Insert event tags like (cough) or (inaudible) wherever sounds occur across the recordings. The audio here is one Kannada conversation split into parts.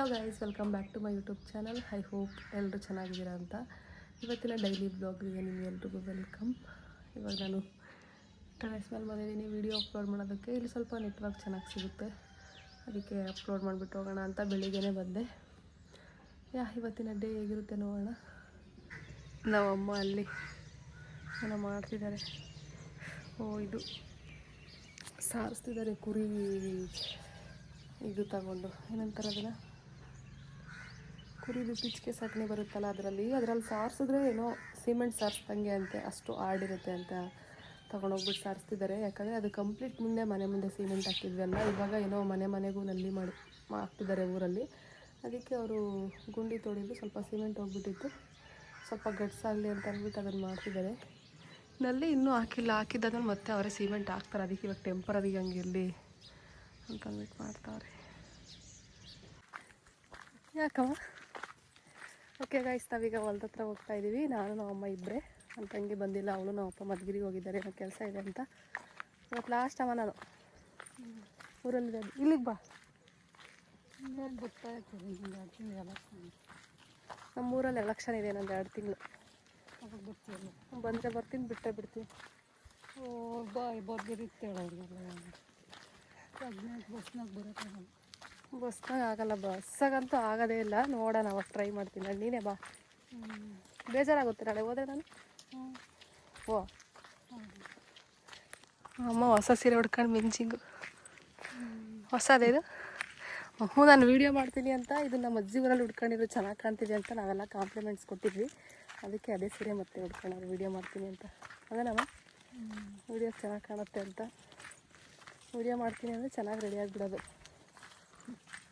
Hello guys welcome back to my YouTube channel I hope ಎಲ್ಲರೂ ಚೆನ್ನಾಗಿದ್ದೀರಾ ಅಂತ. ಇವತ್ತಿನ ಡೈಲಿ ಬ್ಲಾಗಿಗೆ ನಿಮಗೆಲ್ರಿಗೂ ವೆಲ್ಕಮ್ ಇವಾಗ ನಾನು ಟೆರೆಸ್ ಮೇಲೆ ಬಂದಿದ್ದೀನಿ ವಿಡಿಯೋ ಅಪ್ಲೋಡ್ ಮಾಡೋದಕ್ಕೆ. ಇಲ್ಲಿ ಸ್ವಲ್ಪ ನೆಟ್ವರ್ಕ್ ಚೆನ್ನಾಗಿ ಸಿಗುತ್ತೆ. ಅದಕ್ಕೆ ಅಪ್ಲೋಡ್ ಮಾಡಿಬಿಟ್ಟು ಹೋಗೋಣ ಅಂತ ಬೆಳಿಗ್ಗೆನೇ ಬಂದೆ. ಯಾ, ಇವತ್ತಿನ ಡೇ ಹೇಗಿರುತ್ತೆ ನೋಡೋಣ. ನಮ್ಮಮ್ಮ ಅಲ್ಲಿ ಏನೋ ಮಾಡ್ತಿದ್ದಾರೆ. ಓ, ಇದು ಸಾರಿಸ್ತಿದ್ದಾರೆ ಕುರಿ ಇದು ತಗೊಂಡು. ಏನಂತಾರೆ ಅದನ್ನು? ಕುರಿದು ಪಿಚ್ಕೆ ಸಗಣಿ ಬರುತ್ತಲ್ಲ ಅದರಲ್ಲಿ. ಅದರಲ್ಲಿ ಸಾರಿಸಿದ್ರೆ ಏನೋ ಸಿಮೆಂಟ್ ಸಾರಿಸ್ದಂಗೆ ಅಂತೆ, ಅಷ್ಟು ಆಡಿರುತ್ತೆ ಅಂತ ತೊಗೊಂಡೋಗ್ಬಿಟ್ಟು ಸಾರಿಸ್ತಿದ್ದಾರೆ. ಯಾಕಂದರೆ ಅದು ಕಂಪ್ಲೀಟ್ ಮುಂದೆ ಮನೆ ಮುಂದೆ ಸಿಮೆಂಟ್ ಹಾಕಿದ್ವಲ್ಲ ಇವಾಗ ಏನೋ ಮನೆ ಮನೆಗೂ ನಲ್ಲಿ ಮಾಡಿ ಹಾಕ್ತಿದ್ದಾರೆ ಊರಲ್ಲಿ. ಅದಕ್ಕೆ ಅವರು ಗುಂಡಿ ತೋಡಿದ್ದು ಸ್ವಲ್ಪ ಸಿಮೆಂಟ್ ಹೋಗ್ಬಿಟ್ಟಿತ್ತು. ಸ್ವಲ್ಪ ಗಟ್ಸಾಗಲಿ ಅಂತ ಅಂದ್ಬಿಟ್ಟು ಅದನ್ನು ಮಾಡ್ತಿದ್ದಾರೆ. ನಲ್ಲಿ ಇನ್ನೂ ಹಾಕಿಲ್ಲ. ಹಾಕಿದ್ದಾದ್ಮೇಲೆ ಮತ್ತೆ ಅವರೇ ಸಿಮೆಂಟ್ ಹಾಕ್ತಾರೆ. ಅದಕ್ಕೆ ಇವಾಗ ಟೆಂಪರರಿ ಹಂಗೆ ಇರಲಿ ಅಂತ ಅಂದ್ಬಿಟ್ಟು ಮಾಡ್ತಾವ್ರೆ ಯಾಕಮ್ಮ? ಓಕೆ ಗಾಯ್ಸ್ ನಾವೀಗ ಹೊಲ್ದ ಹತ್ರ ಹೋಗ್ತಾ ಇದ್ದೀವಿ ನಾನು ನಮ್ಮ ಅಮ್ಮ ಇಬ್ಬರೆ ನನ್ನ ತಂಗಿ ಬಂದಿಲ್ಲ ಅವಳು ನಮ್ಮ ಅಪ್ಪ ಮದ್ಗಿರಿಗೆ ಹೋಗಿದ್ದಾರೆ ಏನೋ ಕೆಲಸ ಇದೆ ಅಂತ. ಇವತ್ತು ಲಾಸ್ಟ್ ಅಮ್ಮ ನಾನು. ಊರಲ್ಲಿ ಇಲ್ಲಿಗೆ ಬಾ. ನಮ್ಮ ಊರಲ್ಲಿ ಎಲೆಕ್ಷನ್ ಇದೆ ನಂದು ಎರಡು ತಿಂಗಳು. ಬಂದರೆ ಬರ್ತೀನಿ ಬಿಟ್ಟೇ ಬಿಡ್ತೀನಿ. ಬಾಯ್ ಬಾ ಅವ್ರಿಗೆಲ್ಲ ಪ್ರೆಗ್ನೆಂಟ್ ಬಸ್ನಾಗ ಬರುತ್ತೆ ಬಸ್ನಾಗ ಆಗಲ್ಲ ಬಸ್ಸಾಗಂತೂ ಆಗೋದೇ ಇಲ್ಲ. ನೋಡೋಣ ಅವಾಗ ಟ್ರೈ ಮಾಡ್ತೀನಿ. ನಾಳೆ ನೀನೇ ಬಾ. ಬೇಜಾರಾಗುತ್ತೆ ನಾಳೆ. ಹೋದ್ರೆ ನಾನು? ಓ ಅಮ್ಮ ಹೊಸ ಸೀರೆ ಉಡ್ಕೊಂಡು ಮಿಂಚಿಂಗು. ಹೊಸದೇ ಇದು? ಹ್ಞೂ ನಾನು ವೀಡಿಯೋ ಮಾಡ್ತೀನಿ ಅಂತ ಇದು ನಮ್ಮ ಅಜ್ಜಿ ಊರಲ್ಲಿ ಉಡ್ಕೊಂಡಿರೋ ಚೆನ್ನಾಗಿ ಕಾಣ್ತಿದೆ ಅಂತ ನಾವೆಲ್ಲ ಕಾಂಪ್ಲಿಮೆಂಟ್ಸ್ ಕೊಟ್ಟಿದ್ವಿ. ಅದಕ್ಕೆ ಅದೇ ಸೀರೆ ಮತ್ತೆ ಉಡ್ಕೊಳ್ಳೋದು ವೀಡಿಯೋ ಮಾಡ್ತೀನಿ ಅಂತ. ಅದೇನಮ್ಮ? ವೀಡಿಯೋ ಚೆನ್ನಾಗಿ ಕಾಣುತ್ತೆ ಅಂತ. ವೀಡಿಯೋ ಮಾಡ್ತೀನಿ ಅಂದರೆ ಚೆನ್ನಾಗಿ ರೆಡಿ ಆಗಿಬಿಡೋದು.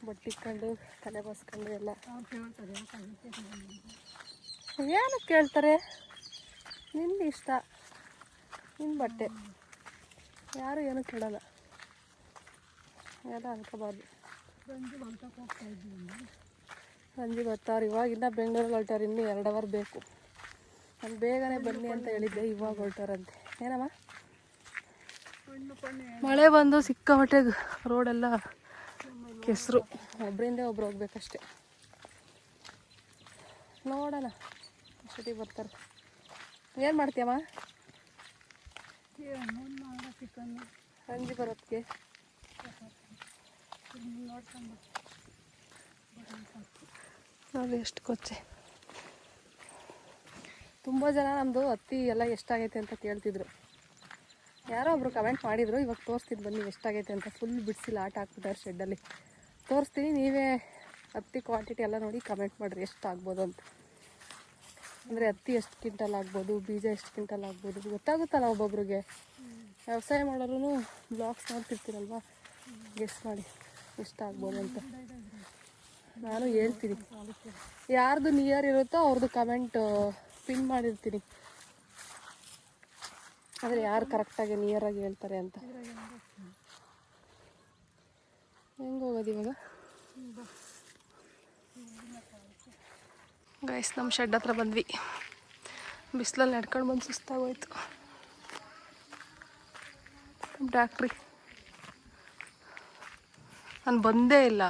ಬಟ್ಟೆ ಇಟ್ಕೊಂಡು ತಲೆ ಬಸ್ಕೊಂಡು ಎಲ್ಲ. ಏನು ಕೇಳ್ತಾರೆ? ನಿನ್ನ ಇಷ್ಟ. ನಿನ್ನ ಬಟ್ಟೆ. ಯಾರು ಏನೂ ಕೇಳಲ್ಲ. ಎಲ್ಲ ಅನ್ಕೋಬಾರ್ದು. ಸಂಜೆ ಬರ್ತಾರೆ ಇವಾಗ ಇನ್ನೂ ಬೆಂಗಳೂರಲ್ಲಿ ಹೊರಟಾರೆ ಇನ್ನೂ ಎರಡು ಅವರ್ ಬೇಕು. ನಾನು ಬೇಗನೆ ಬನ್ನಿ ಅಂತ ಹೇಳಿದ್ದೆ ಇವಾಗ ಹೊರಟಾರಂತೆ ಏನಮ್ಮ? ಮಳೆ ಬಂದು ಸಿಕ್ಕಾಪಟ್ಟೆ ರೋಡೆಲ್ಲ ಕೆಸರು ಒಬ್ಬರಿಂದ ಒಬ್ರು ಹೋಗ್ಬೇಕಷ್ಟೆ. ನೋಡೋಣ. ಅಷ್ಟೊತ್ತಿಗೆ ಬರ್ತಾರೆ. ಏನು ಮಾಡ್ತೀಯಮ್ಮ? ಸಂಜೆ ಬರೋದಕ್ಕೆ ನೋಡಿ ಎಷ್ಟು ಕೊಚ್ಚೆ. ತುಂಬ ಜನ ನಮ್ಮದು ಹತ್ತಿ ಎಲ್ಲ ಎಷ್ಟಾಗೈತೆ ಅಂತ ಕೇಳ್ತಿದ್ರು. ಯಾರೋ ಒಬ್ರು ಕಮೆಂಟ್ ಮಾಡಿದ್ರು ಇವಾಗ ತೋರಿಸ್ತಿದ್ದು ಬನ್ನಿ ಎಷ್ಟಾಗೈತೆ ಅಂತ. ಫುಲ್ ಬಿಡಿಸಿಲ್ಲ ಆಟ ಹಾಕ್ಬಿಟ್ಟಾರೆ ಶೆಡ್ಡಲ್ಲಿ ತೋರಿಸ್ತೀನಿ, ನೀವೇ ಹತ್ತಿ ಕ್ವಾಂಟಿಟಿ ಎಲ್ಲ ನೋಡಿ ಕಮೆಂಟ್ ಮಾಡಿರಿ ಎಷ್ಟು ಆಗ್ಬೋದು ಅಂತ. ಅಂದರೆ ಹತ್ತಿ ಎಷ್ಟು ಕ್ವಿಂಟಲ್ ಆಗ್ಬೋದು, ಬೀಜ ಎಷ್ಟು ಕ್ವಿಂಟಲ್ ಆಗ್ಬೋದು, ಗೊತ್ತಾಗುತ್ತಲ್ಲ ಒಬ್ಬೊಬ್ರಿಗೆ. ವ್ಯವಸಾಯ ಮಾಡೋರು ಬ್ಲಾಗ್ಸ್ ನೋಡ್ತಿರ್ತೀರಲ್ವ? ಗೆಸ್ ಮಾಡಿ ಎಷ್ಟು ಆಗ್ಬೋದು ಅಂತ. ನಾನು ಹೇಳ್ತೀನಿ. ಯಾರ್ದು ನಿಯರ್ ಇರುತ್ತೋ ಅವ್ರದ್ದು ಕಮೆಂಟ್ ಪಿನ್ ಮಾಡಿರ್ತೀನಿ. ಆದರೆ ಯಾರು ಕರೆಕ್ಟಾಗಿ ನಿಯರಾಗಿ ಹೇಳ್ತಾರೆ ಅಂತ ಹೆಂಗೆ ಹೋಗೋದು ಇವಾಗ. ಗೈಸ್ ನಮ್ಮ ಶೆಡ್ ಹತ್ರ ಬಂದ್ವಿ. ಬಿಸಿಲಲ್ಲಿ ನಡ್ಕೊಂಡು ಬಂದು ಸುಸ್ತಾಗೋಯ್ತು. ಹೋಯ್ತು ಟ್ಯಾಕ್ಟ್ರಿ ನಾನು ಬಂದೇ ಇಲ್ಲ.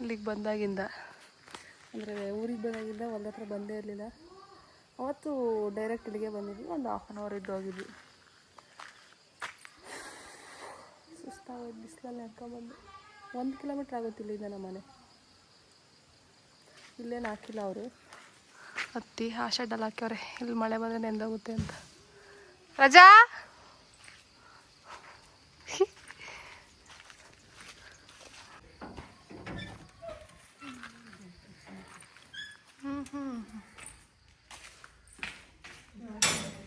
ಇಲ್ಲಿಗೆ ಬಂದಾಗಿಂದ. ಅಂದರೆ ಊರಿಗೆ ಬಂದಾಗಿಂದ ಒಂದತ್ರ ಹತ್ರ ಬಂದೇ ಇರಲಿಲ್ಲ. ಅವತ್ತು ಡೈರೆಕ್ಟ್ ಇಲ್ಲಿಗೆ ಬಂದಿದ್ವಿ ಒಂದು ಹಾಫ್ ಆನ್ ಅವರ್ ಇದ್ದು ಹೋಗಿದ್ವಿ. ಸುಸ್ತಾಗೋಯ್ತು ಬಿಸಿಲಲ್ಲಿ ನಡ್ಕೊಂಬಂದು ಒಂದು ಕಿಲೋಮೀಟ್ರ್ ಆಗುತ್ತೆ ಇಲ್ಲಿಂದ ನಮ್ಮ ಮನೆ ಇಲ್ಲೇನು ಹಾಕಿಲ್ಲ ಅವರು ಹತ್ತಿ ಆ ಶೆಡ್ಡಲ್ಲಿ ಹಾಕ್ಯವ್ರೆ ಇಲ್ಲಿ ಮಳೆ ಬಂದರೆ ನೆಂದೋಗುತ್ತೆ ಅಂತ ರಜಾ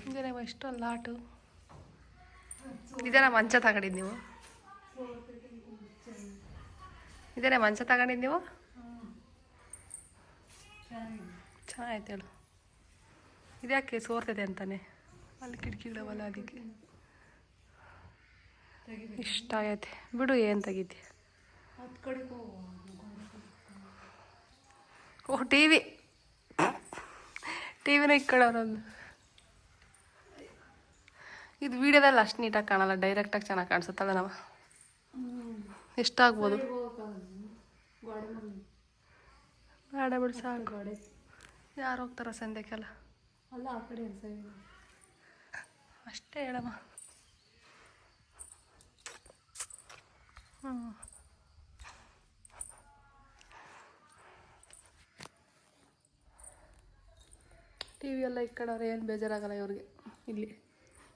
ಇದೇನಮ್ಮ ಇಷ್ಟೊಂದು ಲಾಟು ಇದೇನ ಮಂಚ ತಗೊಂಡಿದ್ದು ನೀವು ಇದೇನೇ ಮಂಚ ತಗೊಂಡಿದ್ದು ನೀವು? ಚೆನ್ನಾಗೈತೆ ಹೇಳು. ಇದ್ಯಾಕೆ ಸೋರ್ತದೆ ಅಂತಾನೆ? ಅಲ್ಲಿ ಕಿಟಕಿಗಳವಲ್ಲ ಅದಕ್ಕೆ. ಇಷ್ಟ ಆಗೈತೆ. ಬಿಡು, ಏನು ತೆಗಿತಿ? ಓ ಟಿ ವಿ ಟಿ ವಿನ ಇಕ್ಕೊಳ್ಳೋರೊಂದು ಇದು ವಿಡಿಯೋದಲ್ಲಿ ಅಷ್ಟು ನೀಟಾಗಿ ಕಾಣಲ್ಲ ಡೈರೆಕ್ಟಾಗಿ ಚೆನ್ನಾಗಿ ಕಾಣಿಸುತ್ತಲ್ಲ ನಾವು? ಎಷ್ಟಾಗ್ಬೋದು ಗಾಡಿ ಬೇಡ ಬಿಡು ಸಾಕು. ಗೋಡೆ ಯಾರು ಹೋಗ್ತಾರ ಸಂಧ್ಯಾಕೆಲ್ಲ ಅಲ್ಲ ಆ ಕಡೆ ಅಷ್ಟೇ ಹೇಳಮ್ಮ. ಹ್ಞೂ ಟಿ ವಿ ಎಲ್ಲ ಇಕ್ಕಡವ್ರೆ ಏನು ಬೇಜಾರಾಗಲ್ಲ ಇವ್ರಿಗೆ. ಇಲ್ಲಿ.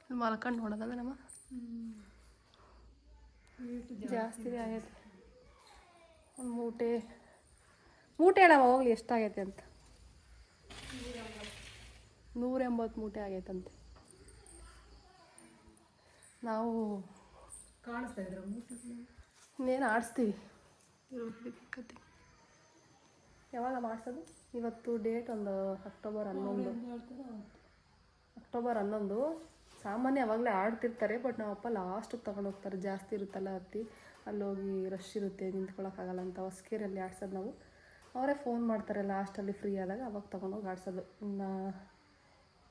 ಇಲ್ಲಿ ಮಲ್ಕೊಂಡು ನೋಡೋದಲ್ಲ ನಮ್ಮ ಜಾಸ್ತಿ ಆಗೈತೆ ಒಂದು ಮೂಟೆ. ಮೂಟೆ ಹೇಳವ ಹೋಗ್ಲಿ ಎಷ್ಟಾಗೈತೆ ಅಂತ? ನೂರ ಎಂಬತ್ತು ಮೂಟೆ ಆಗೈತಂತೆ. ನಾವು ಕಾಣಿಸ್ತಾ ಇದ್ರ ಇನ್ನೇನು ಆಡಿಸ್ತೀವಿ. ಯಾವಾಗ ಮಾಡಿಸೋದು? ಇವತ್ತು ಡೇಟ್ ಒಂದು ಅಕ್ಟೋಬರ್ ಹನ್ನೊಂದು. ಅಕ್ಟೋಬರ್ ಹನ್ನೊಂದು. ಸಾಮಾನ್ಯ ಯಾವಾಗಲೇ ಆಡ್ತಿರ್ತಾರೆ ಬಟ್ ನಮ್ಮ ಅಪ್ಪ ಲಾಸ್ಟಿಗೆ ತಗೊಂಡು ಹೋಗ್ತಾರೆ. ಜಾಸ್ತಿ ಇರುತ್ತಲ್ಲ ಹತ್ತಿ ಅಲ್ಲಿ ಹೋಗಿ ರಶ್ ಇರುತ್ತೆ ನಿಂತ್ಕೊಳ್ಳೋಕ್ಕಾಗಲ್ಲ ಅಂತ. ಹೊಸ್ಕೇರಲ್ಲಿ ಆಡ್ಸೋದು ನಾವು. ಅವರೇ ಫೋನ್ ಮಾಡ್ತಾರೆ ಲಾಸ್ಟಲ್ಲಿ ಫ್ರೀ ಆದಾಗ ಅವಾಗ ತೊಗೊಂಡೋಗಿ ಆಡ್ಸೋದು. ಇನ್ನು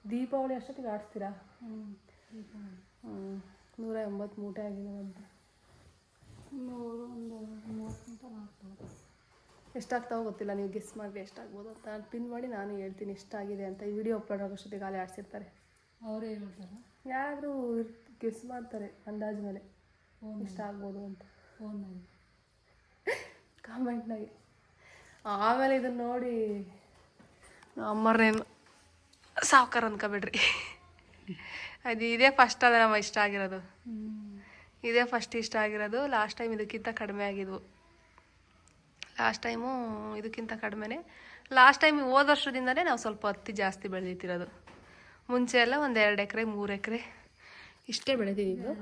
ದೀಪಾವಳಿ ಅಷ್ಟೊತ್ತಿಗೆ ಆಡಿಸ್ತೀರಾ? ಹ್ಞೂ ನೂರ ಎಂಬತ್ತು ಮೂಟೆ ಆಗಿದೆ ಅಂತ ನೂರು ಒಂದು ಮೂವತ್ತು ಮೂಟೆ ಮಾಡ್ಬೋದು ಎಷ್ಟಾಗ್ತಾವೋ ಗೊತ್ತಿಲ್ಲ ನೀವು ಗೆಸ್ ಮಾಡಿ ಎಷ್ಟಾಗ್ಬೋದು ಅಂತ ನಾನು ಪಿನ್ ಮಾಡಿ ನಾನು ಹೇಳ್ತೀನಿ ಎಷ್ಟಾಗಿದೆ ಅಂತ ಈ ವಿಡಿಯೋ ಅಪ್ಲೋಡ್ ಆಗೋಷ್ಟೊತ್ತಿಗೆ ಅಲ್ಲಿ ಆಡಿಸಿರ್ತಾರೆ. ಅವರೇ ಹೇಳ್ತಾರೆ? ಯಾರಾದರೂ ಗೆಸ್ ಮಾಡ್ತಾರೆ ಅಂದಾಜು ಮೇಲೆ. ಇಷ್ಟ ಆಗ್ಬೋದು ಅಂತ. ಫೋನಲ್ಲಿ ಕಾಮೆಂಟ್ನಾಗೆ (laughs) ಆಮೇಲೆ ಇದನ್ನ ನೋಡಿ ಅಮ್ಮರೇನು ಸಾವ್ಕಾರ ಅನ್ಕೋಬೇಡ್ರಿ. ಅದು ಇದೇ ಫಸ್ಟ್ ಅದ ನಮ್ಮ ಇಷ್ಟ ಆಗಿರೋದು. ಇದೇ ಫಸ್ಟ್ ಇಷ್ಟ ಆಗಿರೋದು. ಲಾಸ್ಟ್ ಟೈಮ್ ಇದಕ್ಕಿಂತ ಕಡಿಮೆ ಆಗಿದ್ವು. ಲಾಸ್ಟ್ ಟೈಮು ಇದಕ್ಕಿಂತ ಕಡಿಮೆನೇ. ಲಾಸ್ಟ್ ಟೈಮ್ ಹೋದ ವರ್ಷದಿಂದಲೇ ನಾವು ಸ್ವಲ್ಪ ಹತ್ತಿ ಜಾಸ್ತಿ ಬೆಳೆದಿತ್ತಿರೋದು ಮುಂಚೆ ಎಲ್ಲ ಒಂದು ಎರಡು ಎಕರೆ ಮೂರು ಎಕರೆ ಇಷ್ಟೇ ಬೆಳೆದಿದ್ದು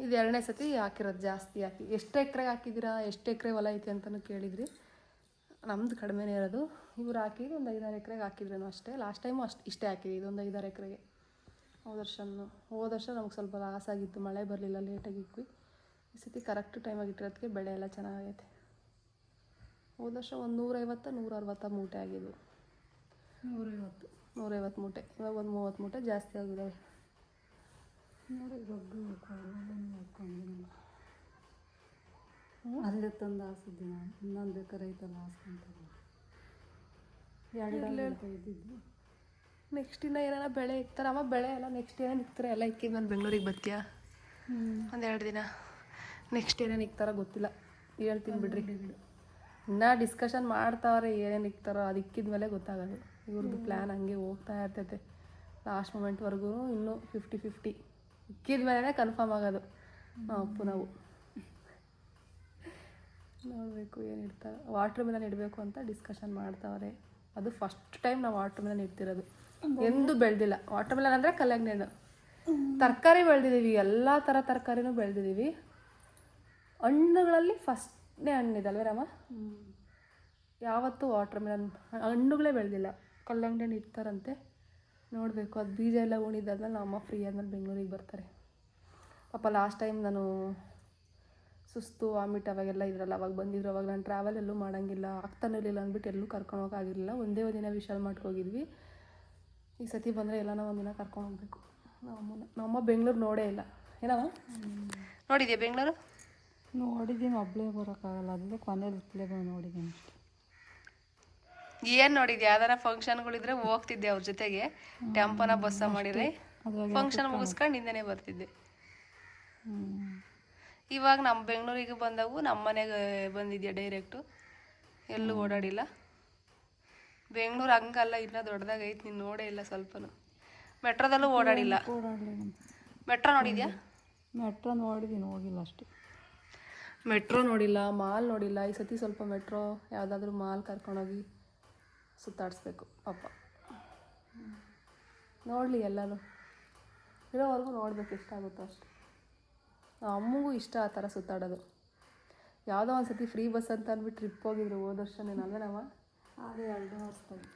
ಇದು ಎರಡನೇ ಸತಿ ಹಾಕಿರೋದು ಜಾಸ್ತಿ ಹಾಕಿ. ಎಷ್ಟು ಎಕರೆಗೆ ಹಾಕಿದ್ದೀರಾ ಎಷ್ಟು ಎಕರೆ ಹೊಲ ಐತೆ ಅಂತಲೂ ಕೇಳಿದ್ರಿ. ನಮ್ದು ಕಡಿಮೆನೇ ಇರೋದು. ಇವ್ರು ಹಾಕಿದ್ದು ಒಂದು ಐದಾರು ಎಕರೆಗೆ ಹಾಕಿದ್ರೂ ಅಷ್ಟೇ. ಲಾಸ್ಟ್ ಟೈಮು ಅಷ್ಟು ಇಷ್ಟೇ ಹಾಕಿದ್ವಿ ಇದೊಂದು ಐದಾರು ಎಕರೆಗೆ. ಹೋದ ವರ್ಷನೂ ಹೋದ ವರ್ಷ ನಮ್ಗೆ ಸ್ವಲ್ಪ ಲಾಸ್ ಆಗಿತ್ತು. ಮಳೆ ಬರಲಿಲ್ಲ ಲೇಟಾಗಿ ಇಕ್ವಿ. ಈ ಸತಿ ಕರೆಕ್ಟ್ ಟೈಮಾಗಿ ಇಟ್ಟಿರೋದಕ್ಕೆ ಬೆಳೆ ಎಲ್ಲ ಚೆನ್ನಾಗೈತೆ. ಹೋದ ವರ್ಷ ಒಂದು ನೂರೈವತ್ತು ನೂರ ಅರವತ್ತ ಮೂಟೆ ಆಗಿದ್ವು. ನೂರೈವತ್ತು. ನೂರೈವತ್ತು ಮೂಟೆ. ಇವಾಗ ಒಂದು ಮೂವತ್ತು ಮೂಟೆ ಜಾಸ್ತಿ ಆಗಿದ್ದಾವೆ ನೋಡಿ ರೊಗ್ಗು ಮಾಡ್ಕೊಂಡು ಅಲ್ಲೇ ತಂದು ಹಾಸಿದ್ದೆ ನಾನು. ಇನ್ನೊಂದು ಎಕರೆ ಐತಲ್ಲ ಹಾಸ್ಕೊಂತಾರೆ ಎರಡು ಇದ್ದಿದ್ದು. ನೆಕ್ಸ್ಟ್ ಇನ್ನ ಏನಾರ ಬೆಳೆ ಇಕ್ತಾರೆ ಅಮ್ಮ ಬೆಳೆ ಎಲ್ಲ ನೆಕ್ಸ್ಟ್ ಏನೇನು ಇಕ್ತಾರೆ ಎಲ್ಲ ಇಕ್ಕಿದ್ದು ನಾನು ಬೆಂಗಳೂರಿಗೆ ಬರ್ತೀಯಾ ಒಂದೆರಡು ದಿನ. ನೆಕ್ಸ್ಟ್ ಏನೇನು ಇಕ್ತಾರ ಗೊತ್ತಿಲ್ಲ. ಹೇಳ್ತೀನಿ ಬಿಡ್ರಿ. ಇನ್ನೂ ಡಿಸ್ಕಷನ್ ಮಾಡ್ತಾವ್ರೆ ಏನೇನು ಇಕ್ತಾರೋ ಅದು ಇಕ್ಕಿದ್ಮೇಲೆ ಗೊತ್ತಾಗೋದು. ಇವ್ರದ್ದು ಪ್ಲ್ಯಾನ್ ಹಂಗೆ ಹೋಗ್ತಾ ಇರ್ತೈತೆ. ಲಾಸ್ಟ್ ಮೂಮೆಂಟ್ವರೆಗೂ ಇನ್ನೂ ಫಿಫ್ಟಿ ಫಿಫ್ಟಿ ಇಕ್ಕಿದ ಮೇಲೆ ಕನ್ಫರ್ಮ್ ಆಗೋದು. ಅಪ್ಪು ನಾವು. ನೋಡಬೇಕು ಏನು ಇಡ್ತಾರೆ. ವಾಟ್ರ್ ಮಿಲನ್ ಇಡಬೇಕು ಅಂತ ಡಿಸ್ಕಷನ್ ಮಾಡ್ತಾವ್ರೆ. ಅದು ಫಸ್ಟ್ ಟೈಮ್ ನಾವು ವಾಟ್ರ್ ಮಿಲನ್ ಇಡ್ತಿರೋದು. ಎಂದೂ ಬೆಳೆದಿಲ್ಲ. ವಾಟ್ರ್ ಮಿಲನ್ ಅಂದರೆ ಕಲ್ಲಂಗಡಿ ತರಕಾರಿ ಬೆಳೆದಿದ್ದೀವಿ ಎಲ್ಲ ಥರ ತರಕಾರಿನೂ ಬೆಳೆದಿದ್ದೀವಿ ಹಣ್ಣುಗಳಲ್ಲಿ ಫಸ್ಟ್ನೇ ಹಣ್ಣಿದಲ್ವೇ ರಾಮ? ಯಾವತ್ತೂ ವಾಟ್ರ್ ಮಿಲನ್ ಹಣ್ಣುಗಳೇ ಬೆಳೆದಿಲ್ಲ. ಕಲ್ಲಂಗಡಿ ಹಣ್ಣು ಇಡ್ತಾರಂತೆ. ನೋಡಬೇಕು. ಅದು ಬೀಜ ಎಲ್ಲ ಉಣಿದಾದ್ಮೇಲೆ ನಮ್ಮ ಅಮ್ಮ ಫ್ರೀ ಆದ್ಮೇಲೆ ಬೆಂಗಳೂರಿಗೆ ಬರ್ತಾರೆ. ಪಾಪ ಲಾಸ್ಟ್ ಟೈಮ್ ನಾನು ಸುಸ್ತು ವಾಮಿಟ್ ಅವಾಗೆಲ್ಲ ಇದ್ರಲ್ಲ ಅವಾಗ ಬಂದಿದ್ರು. ಅವಾಗ ನಾನು ಟ್ರಾವೆಲ್ ಎಲ್ಲೂ ಮಾಡೋಂಗಿಲ್ಲ. ಆಗ್ತಾನೆ ಇರಲಿಲ್ಲ ಅಂದ್ಬಿಟ್ಟು ಎಲ್ಲೂ ಕರ್ಕೊಂಡು ಹೋಗೋಕ್ಕಾಗಿರಲಿಲ್ಲ ಒಂದೇ ಒಂದಿನ ವಿಶಾಲ್ ಮಾಡ್ಕೋಗಿದ್ವಿ ಈ ಸತಿ ಬಂದರೆ ಎಲ್ಲನೋ ಒಂದಿನ ಕರ್ಕೊಂಡು ಹೋಗ್ಬೇಕು. ನಮ್ಮ ನಮ್ಮಮ್ಮ ಬೆಂಗಳೂರು ನೋಡೇ ಇಲ್ಲ. ಏನವ ನೋಡಿದ್ಯಾ ಬೆಂಗಳೂರು? ನೋಡಿದ್ದೀನಿ ಒಬ್ಬಳೇ ಬರೋಕ್ಕಾಗಲ್ಲ. ಅದಕ್ಕೆ ಕೊನೆಯಲ್ಲಿ ಇಟ್ಲೇ ಬಂದು ನೋಡಿದ್ದೀನಿ. ಅಷ್ಟೇ ಏನು ನೋಡಿದ್ಯಾ? ಯಾವ್ದಾರ ಫಂಕ್ಷನ್ಗಳಿದ್ರೆ ಹೋಗ್ತಿದ್ದೆ ಅವ್ರ ಜೊತೆಗೆ. ಟೆಂಪೋನ ಬಸ್ಸ ಮಾಡಿದ್ರೆ ಫಂಕ್ಷನ್ ಮುಗಿಸ್ಕೊಂಡು ಹಿಂದೆನೆ ಬರ್ತಿದ್ದೆ. ಇವಾಗ ನಮ್ಮ ಬೆಂಗಳೂರಿಗೆ ಬಂದವು ನಮ್ಮ ಮನೆಗೆ ಬಂದಿದ್ಯಾ ಡೈರೆಕ್ಟು? ಎಲ್ಲೂ ಓಡಾಡಿಲ್ಲ. ಬೆಂಗಳೂರು ಹಂಗಲ್ಲ ಇನ್ನೂ ದೊಡ್ಡದಾಗೈತೆ ನೀನು ನೋಡೇ ಇಲ್ಲ ಸ್ವಲ್ಪನೂ. ಮೆಟ್ರೋದಲ್ಲೂ ಓಡಾಡಿಲ್ಲ. ಮೆಟ್ರೋ ನೋಡಿದ್ಯಾ? ಮೆಟ್ರೋ ನೋಡಿದ್ದೀನಿ ಹೋಗಿಲ್ಲ ಅಷ್ಟೇ. ಮೆಟ್ರೋ ನೋಡಿಲ್ಲ ಮಾಲ್ ನೋಡಿಲ್ಲ. ಈ ಸತಿ ಸ್ವಲ್ಪ ಮೆಟ್ರೋ ಯಾವುದಾದ್ರೂ ಮಾಲ್ ಕರ್ಕೊಂಡೋಗಿ ಸುತ್ತಾಡಿಸ್ಬೇಕು ಪಾಪ. ನೋಡಲಿ ಎಲ್ಲನೂ. ಇರೋವರೆಗೂ ನೋಡಬೇಕು ಎಷ್ಟಾಗುತ್ತೋ ಅಷ್ಟು ಅಷ್ಟೇ. ಅಮ್ಮಗೂ ಇಷ್ಟ ಆ ಥರ ಸುತ್ತಾಡೋದು. ಯಾವುದೋ ಒಂದು ಸತಿ ಫ್ರೀ ಬಸ್ ಅಂತ ಅಂದ್ಬಿಟ್ಟು ಟ್ರಿಪ್ ಹೋಗಿದ್ರು ಹೋದ ವರ್ಷ ನೀನು ಅಲ್ಲ ನಮ್ಮ ಅದೇ ಎರಡು ವರ್ಷದಲ್ಲಿ.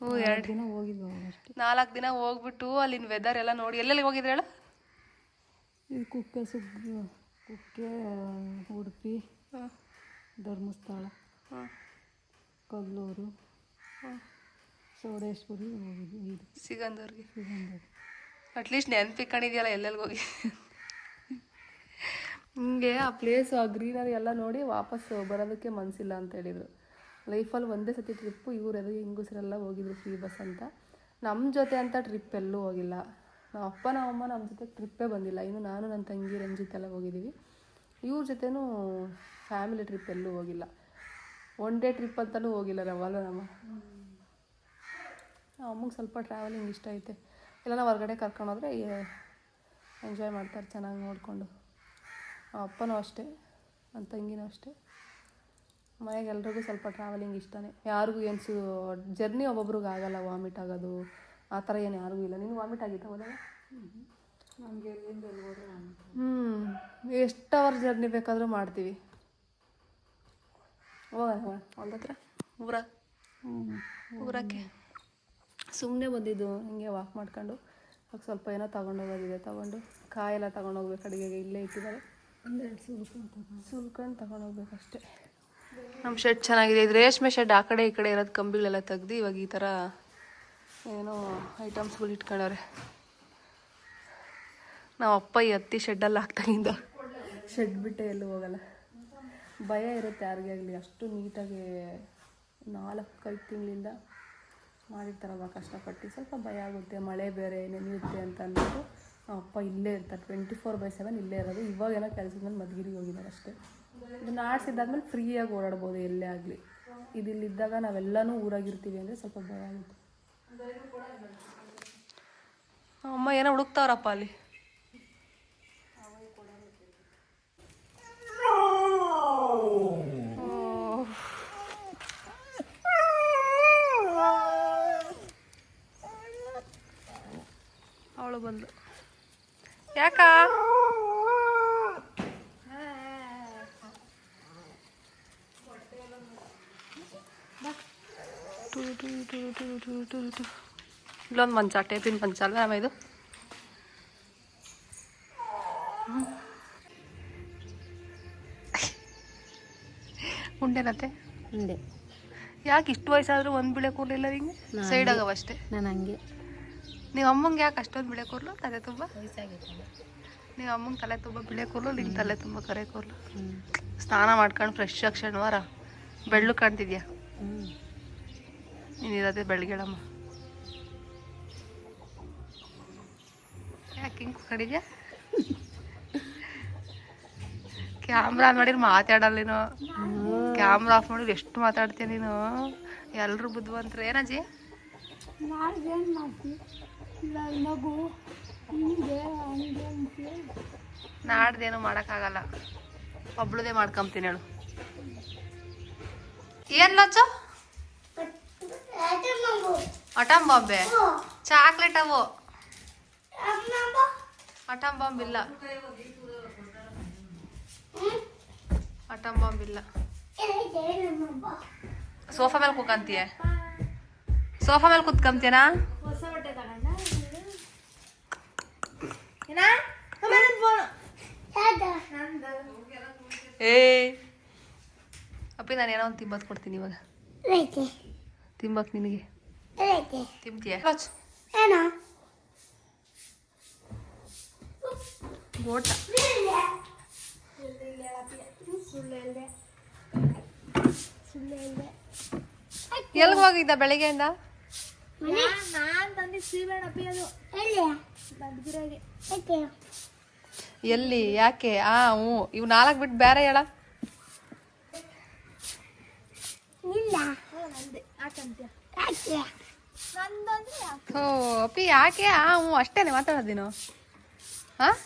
ಹ್ಞೂ ಎರಡು. ದಿನ ಹೋಗಿದ್ವಿ ನಾಲ್ಕು ದಿನ ಹೋಗ್ಬಿಟ್ಟು ಅಲ್ಲಿನ ವೆದರ್ ಎಲ್ಲ ನೋಡಿ ಎಲ್ಲೆಲ್ಲಿ ಹೋಗಿದ್ರೆ ಹೇಳ? ಇದು ಕುಕ್ಕೆ ಸುಗ್ಗಿ ಕುಕ್ಕೆ ಉಡುಪಿ ಧರ್ಮಸ್ಥಳ ಕಲ್ಲೂರು. ಚೌಡೇಶ್ವರಿ ಹೋಗಿದ್ವಿ ಇದು ಸಿಗಂದೂರು ಅಟ್ಲೀಸ್ಟ್ ನೆನ್ಪಿಕೊಂಡಿದ್ಯಲ್ಲ ಎಲ್ಲೆಲ್ಲಿ ಹೋಗಿ? ಹಿಂಗೆ ಆ ಪ್ಲೇಸು ಆ ಗ್ರೀನರಿ ಎಲ್ಲ ನೋಡಿ ವಾಪಸ್ ಬರೋದಕ್ಕೆ ಮನಸ್ಸಿಲ್ಲ ಅಂತ ಹೇಳಿದರು. ಲೈಫಲ್ಲಿ ಒಂದೇ ಸತಿ ಟ್ರಿಪ್ಪು ಇವರೆಲ್ಲ ಹೆಂಗಸರೆಲ್ಲ ಹೋಗಿದ್ರು ಫ್ರೀ ಬಸ್ ಅಂತ. ನಮ್ಮ ಜೊತೆ ಅಂತ ಟ್ರಿಪ್ ಎಲ್ಲೂ ಹೋಗಿಲ್ಲ. ನಮ್ಮ ಅಪ್ಪ ನಮ್ಮಮ್ಮ ನಮ್ಮ ಜೊತೆ ಟ್ರಿಪ್ಪೇ ಬಂದಿಲ್ಲ. ಇನ್ನು ನಾನು ನನ್ನ ತಂಗಿ ರಂಜಿತ್ ಎಲ್ಲ ಹೋಗಿದ್ದೀವಿ. ಇವ್ರ ಜೊತೆನೂ ಫ್ಯಾಮಿಲಿ ಟ್ರಿಪ್ ಎಲ್ಲೂ ಹೋಗಿಲ್ಲ. ಒನ್ ಡೇ ಟ್ರಿಪ್ ಅಂತಲೂ ಹೋಗಿಲ್ಲ ನಾವಲ್ಲ ನಮ್ಮ ಅಮ್ಮಗೆ ಸ್ವಲ್ಪ ಟ್ರಾವೆಲಿಂಗ್ ಇಷ್ಟ ಐತೆ. ಎಲ್ಲ ಹೊರಗಡೆ ಕರ್ಕೊಂಡೋದ್ರೆ ಎಂಜಾಯ್ ಮಾಡ್ತಾರೆ ಚೆನ್ನಾಗಿ ನೋಡಿಕೊಂಡು. ನಮ್ಮ ಅಪ್ಪನೂ ಅಷ್ಟೇ ನನ್ನ ತಂಗಿನೂ ಅಷ್ಟೇ. ಮನೆಗೆ ಎಲ್ರಿಗೂ ಸ್ವಲ್ಪ ಟ್ರಾವೆಲಿಂಗ್ ಇಷ್ಟನೇ. ಯಾರಿಗೂ ಏನು ಸು ಜರ್ನಿ ಒಬ್ಬೊಬ್ರಿಗೆ ಆಗಲ್ಲ ವಾಮಿಟ್ ಆಗೋದು ಆ ಥರ ಏನು ಯಾರಿಗೂ ಇಲ್ಲ. ನಿನ್ಗೆ ವಾಮಿಟ್ ಆಗಿತ್ತು ಹೋದಾಗ ನಮಗೆ ಹ್ಞೂ ಎಷ್ಟು ಅವರ್ ಜರ್ನಿ ಬೇಕಾದರೂ ಮಾಡ್ತೀವಿ. ಹೋಗೋಣ ಹೊಲ್ದ ಹತ್ರ ಊರ? ಊರಕ್ಕೆ? ಸುಮ್ಮನೆ ಬಂದಿದ್ದು ಹಿಂಗೆ ವಾಕ್ ಮಾಡ್ಕೊಂಡು. ಆಗ ಸ್ವಲ್ಪ ಏನೋ ತೊಗೊಂಡೋಗೋದಿದೆ ತಗೊಂಡು ಕಾಯೆಲ್ಲ ತಗೊಂಡೋಗ್ಬೇಕು ಅಡುಗೆಗೆ ಇಲ್ಲೇ ಇಟ್ಟಿದ್ದಾರೆ. ಒಂದೆರಡು ಸುಲ್ಕೊಂಡು ತೊಗೊಂಡೋಗ್ಬೇಕಷ್ಟೇ ನಮ್ಮ ಶೆಡ್ ಚೆನ್ನಾಗಿದೆ. ಇದು ರೇಷ್ಮೆ ಶೆಡ್ ಆ ಕಡೆ ಈ ಕಡೆ ಇರೋದು ಕಂಬಿಗಳೆಲ್ಲ ತೆಗ್ದು ಇವಾಗ ಈ ಥರ ಏನೋ ಐಟಮ್ಸ್ಗಳು ಇಟ್ಕೊಂಡವ್ರೆ ನಾವು ಅಪ್ಪ ಈ ಹತ್ತಿ ಶೆಡ್ಡಲ್ಲಿ ಹಾಕ್ತಾಗಿಂದ ಶೆಡ್ ಬಿಟ್ಟೆ ಎಲ್ಲೂ ಹೋಗಲ್ಲ. ಭಯ ಇರುತ್ತೆ ಯಾರಿಗೆ ಆಗಲಿ. ಅಷ್ಟು ನೀಟಾಗಿ ನಾಲ್ಕೈದು ತಿಂಗಳಿಂದ ಮಾಡಿರ್ತಾರಲ್ವ ಕಷ್ಟಪಟ್ಟು. ಸ್ವಲ್ಪ ಭಯ ಆಗುತ್ತೆ. ಮಳೆ ಬೇರೆ ನೆನೆಯುತ್ತೆ ಅಂತ ಅಂದ್ಬಿಟ್ಟು ಅಪ್ಪ ಇಲ್ಲೇ ಇರ್ತಾರೆ. ಟ್ವೆಂಟಿ ಫೋರ್ ಬೈ ಸೆವೆನ್ ಇಲ್ಲೇ ಇರೋದು. ಇವಾಗೆಲ್ಲ ಕೆಲಸದ ಮೇಲೆ ಮದ್ಗಿರಿಗೆ ಹೋಗಿದ್ದಾರೆ ಅಷ್ಟೇ. ಇದನ್ನ ಆಡಿಸಿದ್ದಾದ್ಮೇಲೆ ಫ್ರೀಯಾಗಿ ಓಡಾಡ್ಬೋದು ಎಲ್ಲೇ ಆಗಲಿ. ಇದಿಲ್ಲಿದ್ದಾಗ ನಾವೆಲ್ಲನೂ ಊರಾಗಿರ್ತೀವಿ ಅಂದರೆ ಸ್ವಲ್ಪ ಭಯ ಆಗುತ್ತೆ. ಅಮ್ಮ, ಏನೋ ಹುಡುಕ್ತಾವ್ರಪ್ಪ ಅಲ್ಲಿ. ಅವಳು ಬಂದು. ಯಾಕ? ಇಲ್ಲೊಂದು ಮಂಚ ಟೇಪಿನ ಮಂಚ ಅಲ್ವಾ ಅಮ್ಮ ಇದು? ಉಂಡೆನತ್ತೆ ಉಂಡೆ. ಯಾಕೆ ಇಷ್ಟು ವಯಸ್ಸಾದ್ರೂ ಒಂದು ಬಿಳೆ ಕೂರ್ಲಿಲ್ಲ ನಿಂಗೆ? ಸೈಡ್ ಆಗವ ಅಷ್ಟೇ ನಾನು ಹಂಗೆ. ನೀವು ಅಮ್ಮಂಗೆ ಯಾಕೆ ಅಷ್ಟೊಂದು ಬಿಳೆ ಕೂರ್ಲು ತಲೆ ತುಂಬ? ನೀವು ಅಮ್ಮಂಗೆ ತಲೆ ತುಂಬ ಬಿಳೆ ಕೂರ್ಲು ನಿಮ್ಮ ತಲೆ ತುಂಬ ಕರೆ ಕೂರ್ಲು ಸ್ನಾನ ಮಾಡ್ಕೊಂಡು ಫ್ರೆಶ್ ಆಗಿ ಶನಿವಾರ ಬೆಳ್ಳು ಕಾಣ್ತಿದ್ಯಾ? ನೀನಿರೋದೇ ನೀನು ಇರೋದೇ ಬೆಳಗ್ಗೆಳಮ್ಮ ಯಾಕೆ ಹಿಂಗೆ ಕಡಿದ್ಯಾ ಕ್ಯಾಮ್ರಾ ಆನ್ ಮಾಡಿದ್ರೆ ಮಾತಾಡಲ್ಲ ನೀನು. ಕ್ಯಾಮ್ರಾ ಆಫ್ ಮಾಡಿದ್ರೆ ಎಷ್ಟು ಮಾತಾಡ್ತೀಯ ನೀನು? ಎಲ್ಲರೂ ಬುದ್ಧಿವಂತರು. ಏನಜ್ಜಿ ನಾವೇನು ಮಗು ನಾಡ್ದೇನು ಮಾಡೋಕ್ಕಾಗಲ್ಲ. ಒಬ್ಳದೇ ಮಾಡ್ಕೊಂತೀನಿ ಹೇಳು. ಏನು ಲಚ್ಚು? ಅಟಂ ಬಾಂಬೆ. ಚಾಕ್ಲೇಟ್ ಅವು. ಅಟಂ ಬಾಂಬ್ ಇಲ್ಲ. ಅಟಂ ಬಾಂಬ್ ಇಲ್ಲ. ಸೋಫಾ ಮೇಲೆ ಕೂಕಂತೀಯ ಸೋಫಾ ಮೇಲೆ ಕೂತ್ಕೊಂತೀನಾ ಹೊಸ ಬಟ್ಟೆ ತಗೊಂಡ ಏ ಅಪ್ಪಿ ನಾನು ಏನೋ ಒಂದು ತಿಂಬತ್ ಕೊಡ್ತೀನಿ ಇವಾಗ. ತಿಂಬಕ್ ನಿನಗೆ. ತಿಂತೀಯ ಎಲ್ಲಿ ಹೋಗಿದ್ದ ಬೆಳಿಗ್ಗೆಯಿಂದ? ನಾನ್ ತಂದಿದ್ದು ಸೀಬೆಹಣ್ಣು ಅಪ್ಪಿ ಅದು. ಮದ್ಗಿರಾಗೆ ಎಲ್ಲಿ ಯಾಕೆ? ಆ ಹ್ಞೂ. ಇವು ನಾಲ್ಕು ಬಿಟ್ಟು ಬೇರೆ ಹೇಳ. ನಂದೆ. ಯಾಕಂತೀಯ ನಂದಂದ್ರೆ ಯಾಕೆ? ಓ ಅಪ್ಪಿ ಯಾಕೆ? ಆ ಹ್ಞೂ ಅಷ್ಟೇನೆ ಮಾತಾಡೋದು ನೀನು. ಹಾಂ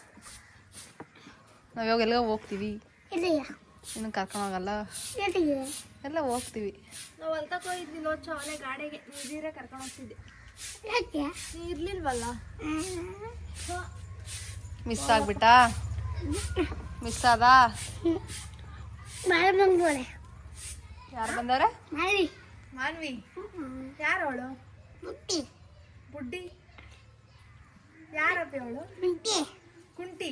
ನಾವು ಇವಾಗ ಎಲ್ಲ ಹೋಗ್ತೀವಿ. ಇನ್ನು ಕರ್ಕೊಂಡೋಗಲ್ಲ? ಎಲ್ಲ ಹೋಗ್ತೀವಿ. ನಾವು ಹೊಲ್ತಕ್ಕೆ ಹೋಗಿದ್ವಿ ಲೋಚ ಅವನೇ ಗಾಡಿಗೆ ನೀರಿದ್ರೆ ಕರ್ಕೊಂಡು ಹೋಗ್ತಿದ್ದೆ. ನೀ ಇರ್ಲಿಲ್ವಲ್ಲ? ಮಿಸ್ ಆಗ್ಬಿಟ್ಟ? ಮಿಸ್ ಆದ? ಯಾರು ಬಂದವ್ರೆ ಮಾನ್ವಿ. ಯಾರು ಅವಳು ಬುಡ್ಡಿ? ಯಾರಪ್ಪ ಅವಳು? ಕುಂಟಿ.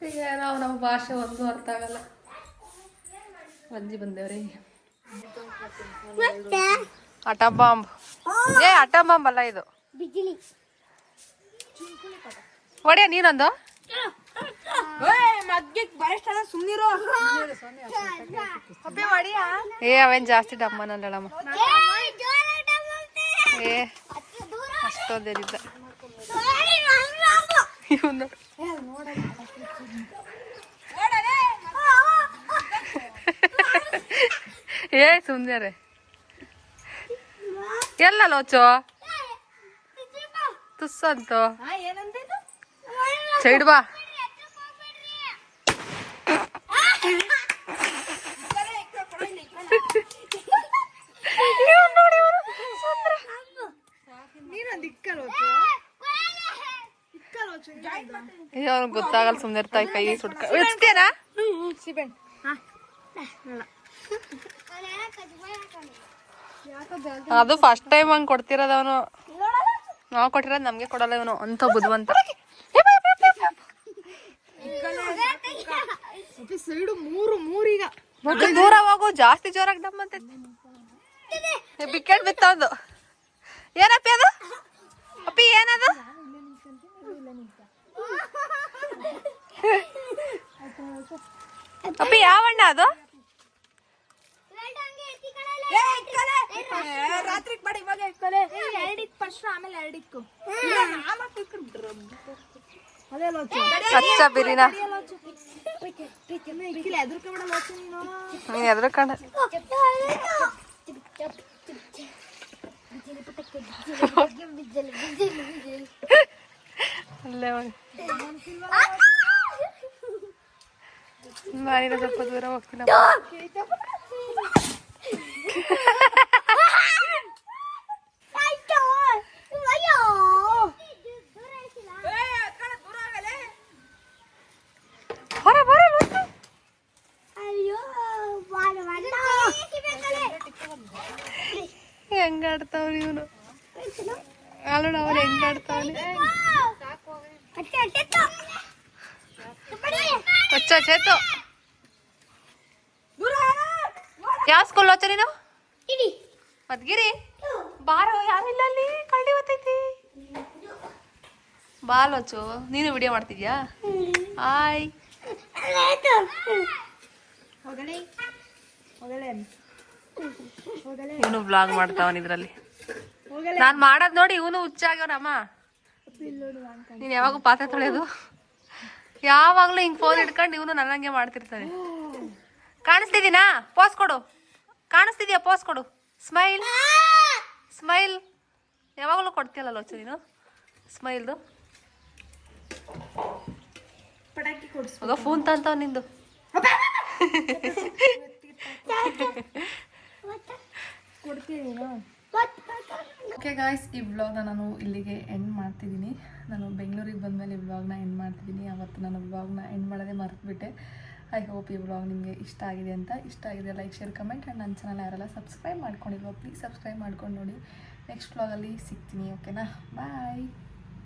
ಏನೋ ನಮ್ಮ ಭಾಷೆ ಒಂದು ಅರ್ಥ ಆಗಲ್ಲ. ಅಜ್ಜಿ ಬಂದೇವ್ರಿ. ಅಟ ಬಾಂಬ್. ಏ ಅಟ ಬಾಂಬ್ ಅಲ್ಲ ಇದು. ಬಿಜಿಲಿ. ಒಡೆಯ ನೀನೊಂದು? ಮಗ್ಗಿಗೆ ಬರಷ್ಟ ಸುಮ್ಮನಿರೋ ಅಪ್ಪೆ ಮಾಡಿಯಾ ಏ ಅವೇನ್ ಜಾಸ್ತಿ ಡಮ್ಮನಲ್ಲಮ್ಮ ಏ ಅಷ್ಟೊಂದೇನಿಲ್ಲ ಇವನು. ಏ ಸುಂದರ ಎಲ್ಲ ಲೋಚೋ? ತುಸ್ಸಂತು. ಸೈಡ್ ಬಾ ಅಯ್ಯೋ ಅವ್ನಿಗೆ ಗೊತ್ತಾಗಲ್ಲ ಸುಮ್ಮನೆ ತಾಯಿ ಕೈ ಸುಟ್ಕ. ಸಿಬೆಣ್ ಅದು ಫಸ್ಟ್ ಟೈಮ್ ಹಂಗ್ ಕೊಡ್ತಿರೋದು ಅವನು. ನಾವು ಕೊಟ್ಟಿರೋದು ನಮ್ಗೆ ಕೊಡಲ್ಲ ಇವನು. ಅಂತ ಬುದ್ಧಿವಂತ. ಸೈಡು ಮೂರು ಮೂರೀಗ. ಮತ್ತೆ ದೂರ ಹೋಗು ಜಾಸ್ತಿ ಜೋರಾಗಿ ಡಮ್ ಅಂತ ಬಿಕ್ಕೆಟ್ ಬಿತ್ತದು ಏನಪ್ಪಿ ಅದು? ಅಪ್ಪಿ ಏನದು? ಅಪ್ಪಿ ಯಾವ ಅಣ್ಣ ಅದು? ರಾತ್ರಿಗೆ ಮಾಡಿ ಇವಾಗ ಇಕ್ಕಲೆ ಎರಡಿಕ್ ಫಸ್ಟ್ ಆಮೇಲೆ ಎರಡಿಕ್ಕು ಅದೇ ಲೋಚು ಕಚ್ಚಾ ಬಿರಿನಾ ಇಕ್ಕಿಲ್ಲ ಎದುರ್ಕೊಂಬಿಡ ಲೋಚು ನೀನು ನೀನ್ ಎದ್ರ ಕಂಡ ಅಲ್ಲೇ ಹೋಗಿ ನಾನಿನ ಸ್ವಲ್ಪ ದೂರ ಹೋಗ್ತೀನಿ ಹೊರ ಬರ ಹೆಂಗ ಆಡ್ತಾವ್ರಿ ಇವನು ಅಲ್ಲೋಡ ಅವನು ಹೆಂಗ ಆಡ್ತಾವನೆ ಅಚ್ಚ ಚೇತು ಯಾವ ಸ್ಕೂಲ್ ಹೋಚ ನೀನು ಮದ್ಗಿರಿ ಬಾರೋ ಯಾರಿಲ್ಲ ಅಲ್ಲಿ? ಕಳ್ಳಿ ಹೊತ್ತೈತಿ. ಬಾಲ್ ಹೊಚ್ಚು ನೀನು ವಿಡಿಯೋ ಮಾಡ್ತಿದ್ಯಾ? ಹಾಯ್ ಹೋಗಲೇ. ಹೋಗಲೇ ಹೋಗಲೇ. ಇವನು ಬ್ಲಾಗ್ ಮಾಡ್ತಾವನ್ ಇದ್ರಲ್ಲಿ. ಹೋಗಲೇ. ನಾನ್ ಮಾಡೋದ್ ನೋಡಿ ಇವನು ಹುಚ್ಚಾಗ್ಯವನಮ್ಮ ನೀನ್ ಯಾವಾಗ ಪಾತ್ರೆ ತೊಳೆಯೋದು? ಯಾವಾಗ್ಲೂ ಹಿಂಗ್ ಫೋನ್ ಇಟ್ಕೊಂಡು ಇವನು ನನ್ನಂಗೆ ಮಾಡ್ತಿರ್ತಾನೆ. ಕಾಣಿಸ್ತಿದ್ದೀನಾ? ಪೋಸ್ ಕೊಡು. ಕಾಣಿಸ್ತಿದ್ಯಾ? ಪೋಸ್ ಕೊಡು. ಸ್ಮೈಲ್ ಸ್ಮೈಲ್ ಯಾವಾಗಲೂ ಕೊಡ್ತೀಯಲ್ಲ ಲೋಚ ನೀನು? ಸ್ಮೈಲ್ದು ಪಟಾಕಿ ಫೋನ್ ತಂತವ್ ನಿಂದು. ಓಕೆ ಗಾಯ್ಸ್ ಈ ವ್ಲಾಗ್ನ ನಾನು ಇಲ್ಲಿಗೆ ಎಂಡ್ ಮಾಡ್ತಿದ್ದೀನಿ. ನಾನು ಬೆಂಗಳೂರಿಗೆ ಬಂದಮೇಲೆ ಈ ವ್ಲಾಗ್ನ ಎಂಡ್ ಮಾಡ್ತಿದ್ದೀನಿ. ಅವತ್ತು ನಾನು ವ್ಲಾಗ್ನ ಎಂಡ್ ಮಾಡೋದೇ ಮರೆತುಬಿಟ್ಟೆ. ಐ ಹೋಪ್ ಈ ಬ್ಲಾಗ್ ನಿಮಗೆ ಇಷ್ಟ ಆಗಿದೆ ಅಂತ. ಇಷ್ಟ ಆಗಿದೆ ಲೈಕ್ ಶೇರ್ ಕಮೆಂಟ್ ಆ್ಯಂಡ್ ನನ್ನ ಚಾನಲ್ ಯಾರೆಲ್ಲ ಸಬ್ಸ್ಕ್ರೈಬ್ ಮಾಡ್ಕೊಂಡಿಲ್ವೋ ಪ್ಲೀಸ್ ಸಬ್ಸ್ಕ್ರೈಬ್ ಮಾಡ್ಕೊಂಡು ನೋಡಿ. ನೆಕ್ಸ್ಟ್ ಬ್ಲಾಗಲ್ಲಿ ಸಿಗ್ತೀನಿ ಓಕೆನಾ ಬಾಯ್